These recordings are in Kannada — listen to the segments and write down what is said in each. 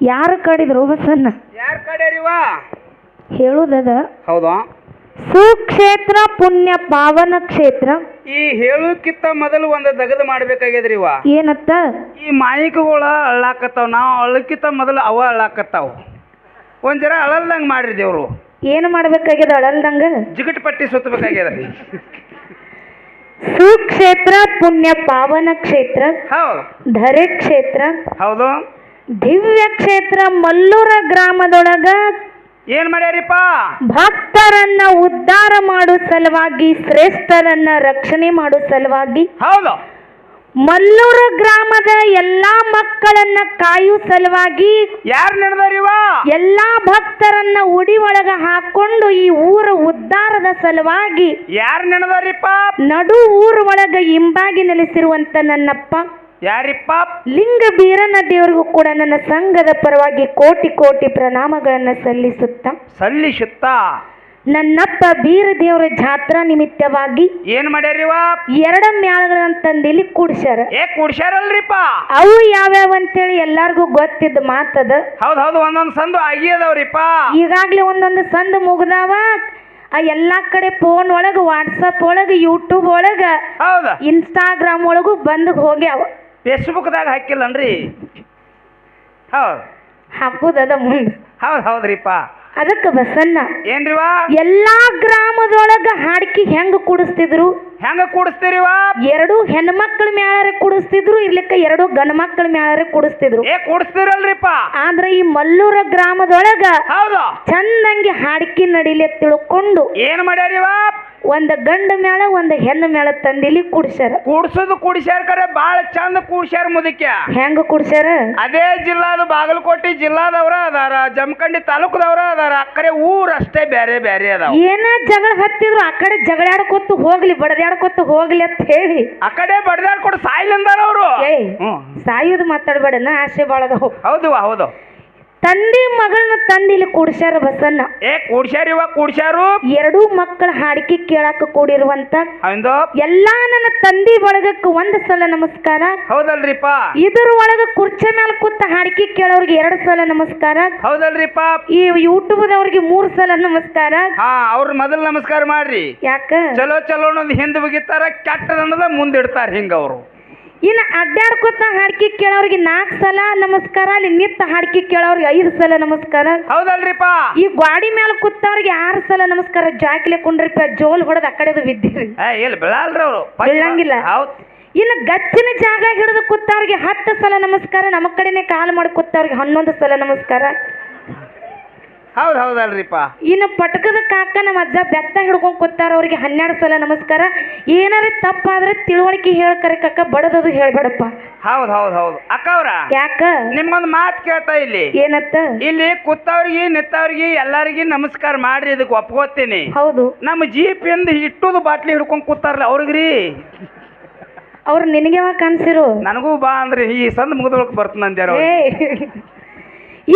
ಯಾರು ಕಡಿದ್ರು ಬಸನ್ನ ಯಾರ ಕಡೆ ರೀವಾ ಹೇಳುದದ? ಹೌದಾ? ಸುಕ್ಷೇತ್ರ ಪುಣ್ಯ ಪಾವನ ಕ್ಷೇತ್ರ. ಈ ಹೇಳೋಕ್ಕಿಂತ ಮೊದಲು ಒಂದು ದಗದ ಮಾಡ್ಬೇಕಾಗ್ಯದ್ರಿ ಇವ ಏನತ್ತ? ಈ ಮಾಯಿಕಗಳ ಅಳ್ಳಾಕತ್ತಾವ. ನಾವು ಅಳ್ಳಕ್ಕಿಂತ ಮೊದಲು ಅವ ಅಳ್ಳಾಕತ್ತಾವ. ಒಂದ್ ಜರ ಅಳಲ್ದಂಗೆ ಮಾಡ್ರಿ ದೇವ್ರು. ಏನು ಮಾಡ್ಬೇಕಾಗ್ಯದ ಅಳಲ್ದಂಗ? ಜಿಗಟ್ ಪಟ್ಟಿ ಸುತ್ತಬೇಕಾಗ್ಯದ್ರಿ. ಸುಕ್ಷೇತ್ರ ಪುಣ್ಯ ಪಾವನ ಕ್ಷೇತ್ರ. ಹೌದು. ಧರೆ ಕ್ಷೇತ್ರ. ಹೌದು. ದಿವ್ಯ ಕ್ಷೇತ್ರ ಮಲ್ಲೂರ ಗ್ರಾಮದೊಳಗ ಏನ್ ಮಾಡ್ಯಾರಿಪ್ಪ? ಭಕ್ತರನ್ನ ಉದ್ಧಾರ ಮಾಡೋ ಸಲುವಾಗಿ ಶ್ರೇಷ್ಠರನ್ನ ರಕ್ಷಣೆ ಮಾಡೋ ಸಲುವಾಗಿ ಹೌದು. ಮಲ್ಲೂರ ಗ್ರಾಮದ ಎಲ್ಲಾ ಮಕ್ಕಳನ್ನ ಕಾಯೋ ಸಲುವಾಗಿ ಯಾರು ನಡೆದಾರಿವ ಎಲ್ಲಾ ಭಕ್ತರನ್ನ ಉಡಿ ಒಳಗ ಹಾಕೊಂಡು ಈ ಊರ ಉದ್ಧಾರದ ಸಲುವಾಗಿ ಯಾರು ನಡೆದಾರಿಪ್ಪ? ನಡು ಊರ ಒಳಗ ಹಿಂಬಾಗಿ ನೆಲೆಸಿರುವಂತ ನನ್ನಪ್ಪ. ಯಾರಿಪ್ಪ ಲಿಂಗ ಬೀರನ ದೇವರಿಗೂ ಕೂಡ ನನ್ನ ಸಂಘದ ಪರವಾಗಿ ಕೋಟಿ ಕೋಟಿ ಪ್ರಣಾಮಗಳನ್ನು ಸಲ್ಲಿಸುತ್ತಾ. ಸಲ್ಲಿಸುತ್ತ? ನನ್ನಪ್ಪ ಬೀರ ದೇವರ ಜಾತ್ರಾ ನಿಮಿತ್ತವಾಗಿ ಏನ್ ಮಾಡ್ಯಾರಿವ ಎರಡ ಮ್ಯಾಳಗಳನ್ನ ತಂದು ಇಲ್ಲಿ ಕೂಡ್ಸ್ಯಾರ. ಏ ಕೂಡ್ಸ್ಯಾರಲ್ರಿಪ್ಪ ಅವು ಯಾವ್ಯಾವ ಅಂತೇಳಿ ಎಲ್ಲಾರ್ಗೂ ಗೊತ್ತಿದ್ದ ಮಾತದ. ಹೌದ್ ಹೌದು ಒಂದೊಂದ್ ಸಂದು ಆಗಿಯದವ್ರಿಪ್ಪ ಈಗಾಗ್ಲೇ ಒಂದೊಂದು ಸಂದ ಮುಗ್ದಾವ. ಆ ಎಲ್ಲಾ ಕಡೆ ಫೋನ್ ಒಳಗ ವಾಟ್ಸಪ್ ಒಳಗ ಯೂಟ್ಯೂಬ್ ಒಳಗ ಹೌದ? ಇನ್ಸ್ಟಾಗ್ರಾಮ್ ಒಳಗೂ ಬಂದ್ ಹೋಗ್ಯಾವ. ಫೇಸ್ಬುಕ್ದಾಗ ಹಾಕಿಲ್ಲನ್ರಿ? ಹೌದು. ಹಾಕೋದದ ಮುಂದೆ. ಹೌದ್ ಹೌದ್ರಿಪ್ಪ. ಅದಕ್ಕೆ ಬಸನ್ನ ಏನ್ರಿವ ಎಲ್ಲಾ ಗ್ರಾಮದೊಳಗ ಹಾಡ್ಕಿ ಹೆಂಗ್ ಕುಡಿಸ್ತಿದ್ರು? ಹೆಂಗ ಕೂಡಿಸ್ತೀರಿವ ಎರಡು ಹೆಣ್ಮಕ್ಳ ಮ್ಯಾಲರೆ ಕುಡಿಸ್ತಿದ್ರು ಇರ್ಲಿಕ್ಕ ಎರಡು ಗಂಡ ಮಕ್ಳ ಮ್ಯಾಳರೆ ಕುಡಿಸ್ತಿದ್ರು. ಏ ಆದ್ರೆ ಆದ್ರ ಈ ಮಲ್ಲೂರ ಗ್ರಾಮದೊಳಗ ಹೌದು. ಚಂದಂಗಿ ಹಾಡ್ಕಿ ನಡಿಲೆ ತಿಳ್ಕೊಂಡು. ಏನ್ ಮಾಡ್ಯಾರಿವ ಒಂದ್ ಗಂಡ ಮೇಳ ಒಂದು ಹೆಣ್ಣು ಮೇಳ ತಂದಿಲಿ ಕುಡ್ಸ್ಯಾರ. ಕೂಡ್ಸೋದು ಕೂಡ್ಸ್ಯಾರ ಕರೆ ಬಾಳ ಚಂದ ಕೂಡ್ಸ್ಯಾರ ಮುದಕ್ಯ. ಹೆಂಗ ಕುಡ್ಸ್ಯಾರ? ಅದೇ ಜಿಲ್ಲಾದ ಬಾಗಲಕೋಟೆ ಜಿಲ್ಲಾದವ್ರ ಅದಾರ ಜಮಖಂಡಿ ತಾಲೂಕದವ್ರ ಅದಾರ ಕರೆ ಊರ್ ಅಷ್ಟೇ ಬೇರೆ ಬೇರೆ ಅದಾವ. ಏನ ಜಗಳ ಹತ್ತಿದ್ರು ಆ ಕಡೆ ಜಗಳಾಡ್ಕೊತ ಹೋಗ್ಲಿ ಬಡದಾಡ್ಕೊತ ಹೋಗ್ಲಿ ಅಂತ ಹೇಳಿ. ಆ ಕಡೆ ಬಡ್ದಾಡ್ ಕೊಡು ಸಾಯ್ಲಿಂದಾರ ಅವರು. ಏಯ್ ಸಾಯುದು ಮಾತಾಡ್ಬೇಡ ಆಸೆ ಬಾಳದವು ಹೌದು ಹೌದು. ತಂದೆ ಮಗಳನ್ನ ತಂದಿಲಿ ಕೂಡ್ಸ್ಯಾರ ಬಸನ್ನ ಏ ಕೂಡ್ಸ್ಯಾರಿವ ಕೂಡ್ಸ್ಯಾರು? ಎರಡೂ ಮಕ್ಕಳ ಹಾಡಿಕೆ ಕೇಳಾಕ ಕೂಡಿರುವಂತ ಎಲ್ಲಾ ನನ್ನ ತಂದೆ ಬಳಗಕ್ಕೆ ಒಂದ್ ಸಲ ನಮಸ್ಕಾರ. ಹೌದಲ್ರಿಪ್ಪ. ಇದರ ಒಳಗ ಕುರ್ಚಿ ಮೇಲೆ ಕೂತ ಹಾಡಿಕೆ ಕೇಳೋರ್ಗೆ ಎರಡು ಸಲ ನಮಸ್ಕಾರ. ಹೌದಲ್ರಿಪ್ಪ. ಈ ಯೂಟ್ಯೂಬ್ ಯೂಟ್ಯೂಬ್ದವ್ರಿಗೆ ಮೂರ್ ಸಲ ನಮಸ್ಕಾರ. ಹಾ ಅವ್ರ ಮೊದಲು ನಮಸ್ಕಾರ ಮಾಡ್ರಿ. ಯಾಕ? ಚಲೋ ಚಲೋ ಅನ್ನೋದು ಹಿಂದೆ ಬಗಿತಾರ ಕೆಟ್ಟ ಅನ್ನೋದ ಮುಂದಿಡ್ತಾರ ಹಿಂಗ ಅವರು. ಇನ್ನು ಅಡ್ಡಾಡ್ಕೊತ ಹಾಡ್ಕಿ ಕೇಳೋರಿಗೆ ನಾಲ್ಕು ಸಲ ನಮಸ್ಕಾರ ಅಲ್ಲಿ ನಿತ್ತ ಹಾಡ್ಕಿ ಕೇಳೋರಿಗೆ ಐದು ಸಲ ನಮಸ್ಕಾರ. ಹೌದಲ್ರಿಪ್ಪ? ಈ ಗಾಡಿ ಮೇಲೆ ಕೂತವ್ರಿಗೆ ಆರು ಸಲ ನಮಸ್ಕಾರ ಜಾಕಿಲೆ ಕುಂಡ್ರಿಪ ಜೋಲ್ ಹೊಡೆದ ಆ ಕಡೆದು ಬಿದ್ದಿರಿ. ಬೀಳಲ್ರಿ ಅವರು. ಬೀಳಂಗಿಲ್ಲ. ಹೌದು. ಇನ್ನು ಗಚ್ಚಿನ ಜಾಗ ಹಿಡಿದು ಕೂತವ್ರಿಗೆ ಹತ್ತು ಸಲ ನಮಸ್ಕಾರ ನಮ್ಮ ಕಡೆನೆ ಕಾಲ್ ಮಾಡಿ ಕೂತವ್ರಿಗೆ ಹನ್ನೊಂದು ಸಲ ನಮಸ್ಕಾರ. ಹೌದ್ ಹೌದಲ್ರಿಪ್ಪ. ಇನ್ನು ಪಟಕದ ಕಾಕ ನಮ್ಮ ಅಜ್ಜ ಬೆತ್ತ ಹಿಡ್ಕೊಂಡ್ ಕೂತಾರ ಅವ್ರಿಗೆ ಹನ್ನೆರಡು ಸಲ ನಮಸ್ಕಾರ. ಏನಾರ ತಪ್ಪಾದ್ರೆ ತಿಳುವಳಿಕೆ ಹೇಳ್ಕರೆ ಕಾಕ ಬಡದದು ಹೇಳ್ಬೇಡಪ್ಪ. ಹೌದ್ ಹೌದ್ ಹೌದು. ಅಕ್ಕ ಅವ್ರ ಯಾಕ? ನಿಮ್ಮೊಂದು ಮಾತು ಕೇಳ್ತಾ ಇಲ್ಲಿ. ಏನತ್ತ? ಇಲ್ಲಿ ಕೂತವ್ರಿಗೆ ನಿತ್ತವ್ರಿಗೆ ಎಲ್ಲಾರಿಗೆ ನಮಸ್ಕಾರ ಮಾಡ್ರಿ ಇದಕ್ಕೆ ಒಪ್ಕೋತೀನಿ. ಹೌದು. ನಮ್ಮ ಜೀಪ್ ಇಂದ ಇಟ್ಟುದು ಬಾಟ್ಲಿ ಹಿಡ್ಕೊಂಡ್ ಕೂತಾರಲ್ಲ ಅವ್ರಿಗ್ರಿ. ಅವ್ರು ನಿನಗೆ ಯಾವಾಗ ಕಾಣಿಸಿರು? ನನಗೂ ಬಾ ಅಂದ್ರೆ ಈ ಸಂದ್ ಮುಗಿದೊಳಕ್ ಬರ್ತನ ಅಂದ್ಯಾರ ಏ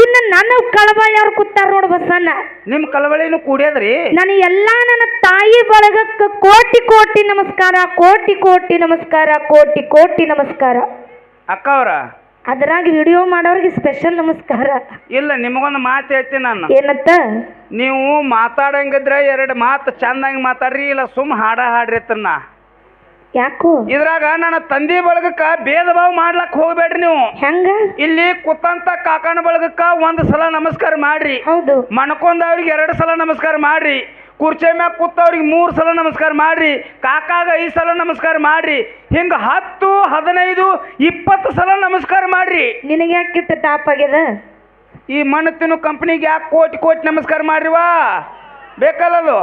ಇನ್ನು ನನ್ನ ಕಳವಳಿ ಅವ್ರು ಕೂತಾರ ನೋಡು ಬಸನ್ನ ನಿಮ್ ಕಳವಳಿನೂ ಕೂಡ್ಯದ್ರಿ? ನಾನು ಎಲ್ಲಾ ನನ್ನ ತಾಯಿ ಬಳಗಕ್ಕೆ ಕೋಟಿ ಕೋಟಿ ನಮಸ್ಕಾರ ಕೋಟಿ ಕೋಟಿ ನಮಸ್ಕಾರ ಕೋಟಿ ಕೋಟಿ ನಮಸ್ಕಾರ. ಅಕ್ಕ ಅವ್ರ? ಅದ್ರಾಗ ವಿಡಿಯೋ ಮಾಡೋರಿಗೆ ಸ್ಪೆಷಲ್ ನಮಸ್ಕಾರ. ಇಲ್ಲ ನಿಮಗೊಂದು ಮಾತು ಹೇಳ್ತೀನಿ ನಾನು. ಏನತ್ತ ನೀವು ಮಾತಾಡಂಗಿದ್ರೆ ಎರಡು ಮಾತು ಚಂದಂಗೆ ಮಾತಾಡ್ರಿ ಇಲ್ಲ ಸುಮ್ ಹಾಡ ಹಾಡ್ರಿ ತನ್ನ ಯಾಕೋ? ಇದ್ರಾಗ ನನ್ನ ತಂದೆ ಬಳಗಕ್ಕ ಭೇದ ಭಾವ ಮಾಡ್ಲಕ್ ಹೋಗ್ಬೇಡ್ರಿ ನೀವು. ಹೆಂಗ? ಇಲ್ಲಿ ಕುತ್ತಂತ ಕಾಕನ ಬಳಗಕ್ಕ ಒಂದ್ ಸಲ ನಮಸ್ಕಾರ ಮಾಡ್ರಿ. ಹೌದು. ಮಣ್ಕೊಂಡವ್ರಿಗೆ ಎರಡು ಸಲ ನಮಸ್ಕಾರ ಮಾಡ್ರಿ. ಕುರ್ಚಿ ಮ್ಯಾಗ ಕೂತವ್ರಿಗೆ ಮೂರು ಸಲ ನಮಸ್ಕಾರ ಮಾಡ್ರಿ. ಕಾಕಾಗ ಐದು ಸಲ ನಮಸ್ಕಾರ ಮಾಡ್ರಿ. ಹಿಂಗ ಹತ್ತು ಹದಿನೈದು ಇಪ್ಪತ್ತು ಸಲ ನಮಸ್ಕಾರ ಮಾಡ್ರಿ. ನಿನಗೆ ಯಾಕೆ ತಾಪ್ ಆಗ್ಯದ? ಈ ಮಣ್ಣು ತಿನ್ನು ಕಂಪ್ನಿಗೆ ಯಾಕೆ ಕೋಟಿ ಕೋಟಿ ನಮಸ್ಕಾರ ಮಾಡ್ರಿವಾ? ಬೇಕಲ್ಲ ಅದು?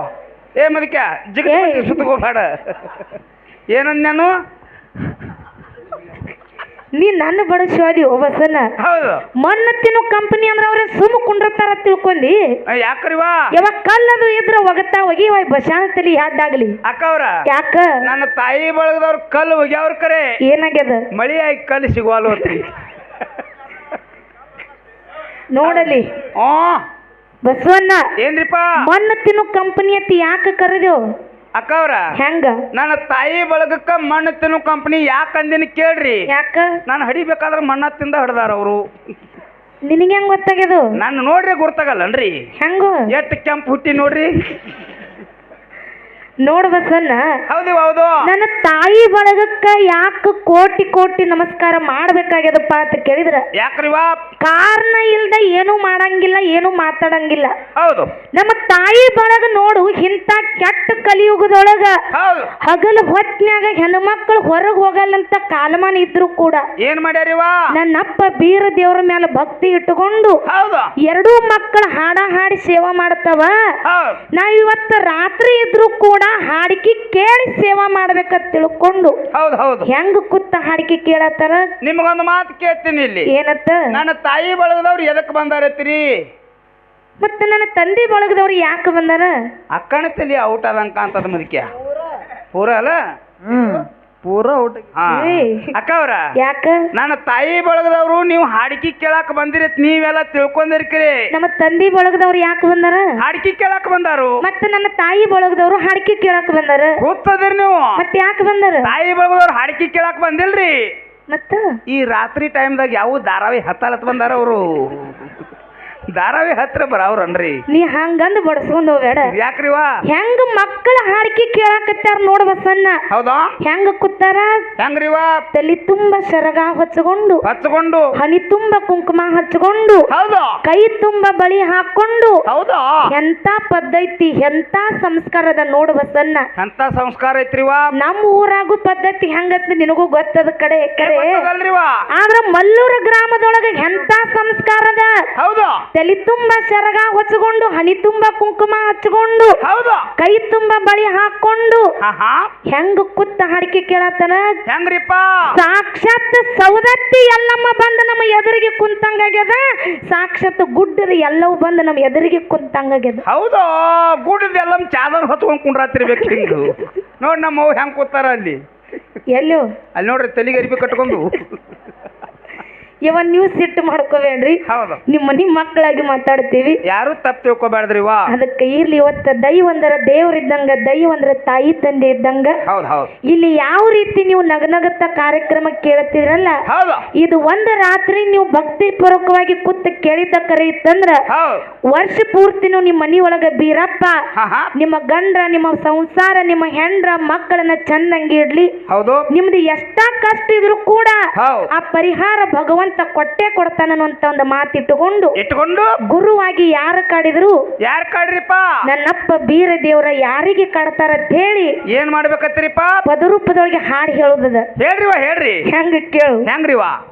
ಏ ಮದಕ್ಕೆ ಜಿಗ ಏಯ್. ಏನಂದ್ ನಾನು? ನೀ ನನ್ನ ಬಡ ಓ ಬಸನ್ನ ಹೌದು. ಮಣ್ಣ ತಿನ್ನು ಕಂಪನಿ ಅಂದ್ರೆ ಅವ್ರೆ ಸುಮ್ಮ ಕುಂಡ್ರತಾರ ತಿಳ್ಕೊಂಡಿ. ಯಾಕ್ರಿವಾ ಯಾವಾಗ ಕಲ್ಲದು ಇದ್ರ ಒಗತಾ ಹೋಗಿ ವಾಯ್ ಬಶಾನ ತಲಿ ಯಾಡ್ದಾಗ್ಲಿ ಅಕ್ಕ ಅವ್ರ? ಯಾಕ? ನನ್ನ ತಾಯಿ ಬಳಗದವ್ರ ಕಲ್ಲು ಒಗ್ಯಾವ್ರ ಕರೆ. ಏನಾಗ್ಯದ? ಮಳಿ ಆಗಿ ಕಲ್ಲು ಸಿಗುವಲ್ಲ ನೋಡಲಿ. ಆ ಬಸವಣ್ಣ ಏನ್ರಿಪ್ಪ? ಮಣ್ಣ ತಿನ್ನು ಕಂಪನಿ ಅತಿ ಯಾಕ ಕರೆದೇವ್? ಅಕ್ಕ ಅವ್ರ ಹೆಂಗ? ನನ್ನ ತಾಯಿ ಬಳಗಕ್ಕ ಮಣ್ಣು ತಿನ್ನು ಕಂಪನಿ ಯಾಕೆ ಅಂದಿನ ಕೇಳ್ರಿ. ಯಾಕ? ನಾನು ಹಡಿಬೇಕಾದ್ರೆ ಮಣ್ಣ ತಿಂದ ಹಡ್ದಾರ ಅವರು. ನಿನಗೆ ಹೆಂಗ್ ಗೊತ್ತಾಗ್ಯದು? ನಾನು ನೋಡ್ರಿ ಗುರ್ತಾಗಲ್ಲನ್ರಿ. ಹೆಂಗು? ಎಷ್ಟು ಕೆಂಪು ಹುಟ್ಟಿ ನೋಡ್ರಿ. ನೋಡ್ ಬಸನ್ನ ಹೌದು ಹೌದು. ನನ್ನ ತಾಯಿ ಬಳಗಕ್ಕ ಯಾಕ ಕೋಟಿ ಕೋಟಿ ನಮಸ್ಕಾರ ಮಾಡ್ಬೇಕಾಗ್ಯದಪ್ಪ ಅಂತ ಕೇಳಿದ್ರ? ಯಾಕ್ರಿವಾ ಕಾರಣ ಇಲ್ದ ಏನು ಮಾಡಂಗಿಲ್ಲ ಏನು ಮಾತಾಡಂಗಿಲ್ಲ. ಹೌದು. ನಮ್ಮ ತಾಯಿ ಬಳಗ ನೋಡು ಇಂತ ಕೆಟ್ಟ ಕಲಿಯುಗದೊಳಗ ಹಗಲ್ ಹೊತ್ನ್ಯಾಗ ಹೆಣ್ಮಕ್ಳು ಹೊರಗ್ ಹೋಗಲ್ಲಂತ ಕಾಲಮಾನ ಇದ್ರು ಕೂಡ ಏನ್ ಮಾಡ್ಯಾರಿವಾ ನನ್ನಪ್ಪ ಬೀರ ದೇವ್ರ ಮೇಲೆ ಭಕ್ತಿ ಇಟ್ಟುಕೊಂಡು ಎರಡೂ ಮಕ್ಕಳು ಹಾಡ ಹಾಡಿ ಸೇವಾ ಮಾಡ್ತಾವ. ನಾ ಇವತ್ತು ರಾತ್ರಿ ಇದ್ರು ಕೂಡ ಹಾಡಿಕೆ ಕೇಳಿ ಸೇವಾ ಮಾಡ್ಬೇಕಂತ ತಿಳ್ಕೊಂಡು ಹೌದು ಹೌದು. ಹೆಂಗ್ ಕುತ್ತ ಹಾಡಿಕೆ ಕೇಳತ್ತಾರ? ನಿಮಗೊಂದು ಮಾತು ಕೇಳ್ತೀನಿ ಇಲ್ಲಿ. ಏನತ್ತ? ನನ್ನ ತಾಯಿ ಬಳಗದವ್ರು ಎದಕ್ ಬಂದಾರತ್ರಿ? ಮತ್ತೆ ನನ್ನ ತಂದೆ ಬಳಗದವ್ರು ಯಾಕೆ ಬಂದಾರ? ಅಕ್ಕಣ ತಲಿ ಔಟ್ ಆದಂಕ ಅಂತದ ಮದಕ್ಯ? ಪೂರ ಅಲ್ಲ? ಹ್ಮ್. ಪೂರ ಊಟ ಹಾ. ಅಕ್ಕ ಅವ್ರ ಯಾಕ? ನನ್ನ ತಾಯಿ ಬಳಗದವ್ರು ನೀವು ಹಾಡಿಕೆ ಕೇಳಾಕ ಬಂದಿರಿ ನೀವೆಲ್ಲ ತಿಳ್ಕೊಂಡಿರ್ಕಿರಿ. ನಮ್ಮ ತಂದಿ ಬಳಗದವ್ರು ಯಾಕೆ ಬಂದಾರ? ಹಾಡಿಕೆ ಕೇಳಾಕ ಬಂದಾರು. ಮತ್ತೆ ನನ್ನ ತಾಯಿ ಬಳಗದವ್ರು ಹಾಡಿಕೆ ಕೇಳಕ್ ಬಂದಾರ? ಗೊತ್ತದ್ರಿ ನೀವು. ಮತ್ತೆ ಯಾಕೆ ಬಂದಾರ? ತಾಯಿ ಬಳಗದವ್ರು ಹಾಡಿಕೆ ಕೇಳಾಕ ಬಂದಿಲ್ರಿ. ಮತ್ತ? ಈ ರಾತ್ರಿ ಟೈಮ್ದಾಗ ಯಾವ ಧಾರಾವಾಹಿ ಹತ್ತಲತ್ ಬಂದಾರ ಅವರು? ಧಾರಾವಾಹಿ ಹತ್ರ ಬರಾವ್ರನ್ರಿ. ನೀ ಹಂಗಂದ್ ಬಡಸ್ಕೊಂಡ್ ಹೋಗ್ಬೇಡ. ಯಾಕ್ರಿವಾ ಹೆಂಗ್ ಮಕ್ಕಳ ಹಾಡಿಕೆ ಕೇಳಾಕತ್ತಾರ ನೋಡ್ ಬಸನ್ನ ಹೌದಾ? ಹೆಂಗ ಕೂತಾರ? ಹೆಂಗ್ರಿವಾ ತಲಿ ತುಂಬಾ ಸರಗ ಹಚ್ಕೊಂಡು. ಹಚ್ಕೊಂಡು. ಹನಿ ತುಂಬಾ ಕುಂಕುಮ ಹಚ್ಕೊಂಡು. ಹೌದಾ. ಕೈ ತುಂಬಾ ಬಳಿ ಹಾಕೊಂಡು. ಹೌದಾ? ಎಂತ ಪದ್ಧತಿ ಎಂತ ಸಂಸ್ಕಾರದ ನೋಡು ಬಸನ್ನ ಎಂತ ಸಂಸ್ಕಾರ ಐತ್ರಿವಾ ನಮ್ಮ ಊರಾಗೂ ಪದ್ಧತಿ ಹೆಂಗತ್ ನಿನಗೂ ಗೊತ್ತದ ಕಡೆ ಕಡೆ ಗೊತ್ತದಲ್ರಿವಾ ಆದ್ರ ಮಲ್ಲೂರ ಗ್ರಾಮದೊಳಗ ಎಂತ ಸಂಸ್ಕಾರದ ಹೌದು. ತಲಿ ತುಂಬ ಸೆರಗ ಹೊಚ್ಕೊಂಡು ಹನಿ ತುಂಬ ಕುಂಕುಮ ಹಚ್ಕೊಂಡು ಹೌದು. ಕೈ ತುಂಬ ಬಳಿ ಹಾಕೊಂಡು ಹಾ ಹಾ ಹೆಂಗ ಕುತ್ತ ಹಾಡಿಕೆ ಕೇಳತ್ತನ? ಹೆಂಗ್ರಿಪ್ಪ? ಸಾಕ್ಷಾತ್ ಸೌದತ್ತಿ ಎಲ್ಲಮ್ಮ ಬಂದು ನಮ್ಮ ಎದುರಿಗೆ ಕುಂತಂಗಾಗ್ಯದ ಸಾಕ್ಷಾತ್ ಗುಡ್ಡದ ಎಲ್ಲವೂ ಬಂದು ನಮ್ಮ ಎದುರಿಗೆ ಕುಂತಂಗಾಗ್ಯದ ಹೌದು. ಎಲ್ಲ ಚಾದರ್ ಹೊತ್ಕೊಂಡ್ ಕುಂಡ್ರಾತಿರ್ಬೇಕು ಹಿಂಗು. ನೋಡಿ ನಮ್ಮ ಅವ್ರು ಹೆಂಗ್ ಕೂತಾರ ಅಲ್ಲಿ. ಎಲ್ಲೋ? ಅಲ್ಲಿ ನೋಡ್ರಿ ತಲೆಗೆ ಅರಿಬಿ ಕಟ್ಕೊಂಡು. ಇವನ್ ನೀವು ಸಿಟ್ಟು ಮಾಡ್ಕೋಬೇಡ್ರಿ. ಹೌದು. ನಿಮ್ಮ ಮನಿ ಮಕ್ಕಳಾಗಿ ಮಾತಾಡ್ತೀವಿ. ಯಾರು ತಪ್ಪು ತಿಳ್ಕೊಬ್ಯಾಡ್ದ್ರಿವಾ ಅದಕ್ಕೆ ಇರ್ಲಿ ಇವತ್ತ ದೈವಂದ್ರ ದೇವ್ರಿದ್ದಂಗ ದೈವ ಅಂದ್ರ ತಾಯಿ ತಂದೆ ಇದ್ದಂಗ. ಹೌದು ಹೌದು. ಇಲ್ಲಿ ಯಾವ ರೀತಿ ನೀವು ನಗನಗತ್ತ ಕಾರ್ಯಕ್ರಮ ಕೇಳ್ತಿದ್ರಲ್ಲ ಹೌದು. ಇದು ಒಂದ ರಾತ್ರಿ ನೀವು ಭಕ್ತಿ ಪೂರ್ವಕವಾಗಿ ಕೂತ್ ಕೇಳಿದ ಕರೆ ಇತ್ತಂದ್ರ ಹೌದು. ವರ್ಷ ಪೂರ್ತಿ ನಿಮ್ಮ ಮನಿಯೊಳಗ ಬೀರಪ್ಪ ಹಾ ಹಾ. ನಿಮ್ಮ ಗಂಡ್ರ ನಿಮ್ಮ ಸಂಸಾರ ನಿಮ್ಮ ಹೆಂಡ್ರ ಮಕ್ಕಳನ್ನ ಚಂದಂಗಿ ಇಡ್ಲಿ. ಹೌದು. ನಿಮ್ದು ಎಷ್ಟ ಕಷ್ಟ ಇದ್ರು ಕೂಡ ಹೌದು. ಆ ಪರಿಹಾರ ಭಗವಂತ ಕೊಟ್ಟೆ ಅಂತ ಒಂದು ಮಾತಿಟ್ಟುಕೊಂಡು ಇಟ್ಕೊಂಡು ಗುರುವಾಗಿ ಯಾರು ಕಾಡಿದ್ರು? ಯಾರು ಕಾಡ್ರಿಪ್ಪ? ನನ್ನಪ್ಪ ಬೀರ ದೇವರ ಯಾರಿಗೆ ಕಾಡ್ತಾರ ಅಂತ ಹೇಳಿ ಏನ್ ಮಾಡ್ಬೇಕತ್ತೀರಿಪ್ಪ ಪದರೂಪದೊಳಗೆ ಹಾಡು ಹೇಳುದದ. ಹೇಳ್ರಿವಾ ಹೇಳ್ರಿ. ಹೆಂಗ ಕೇಳು. ಹೆಂಗ್ರಿವಾ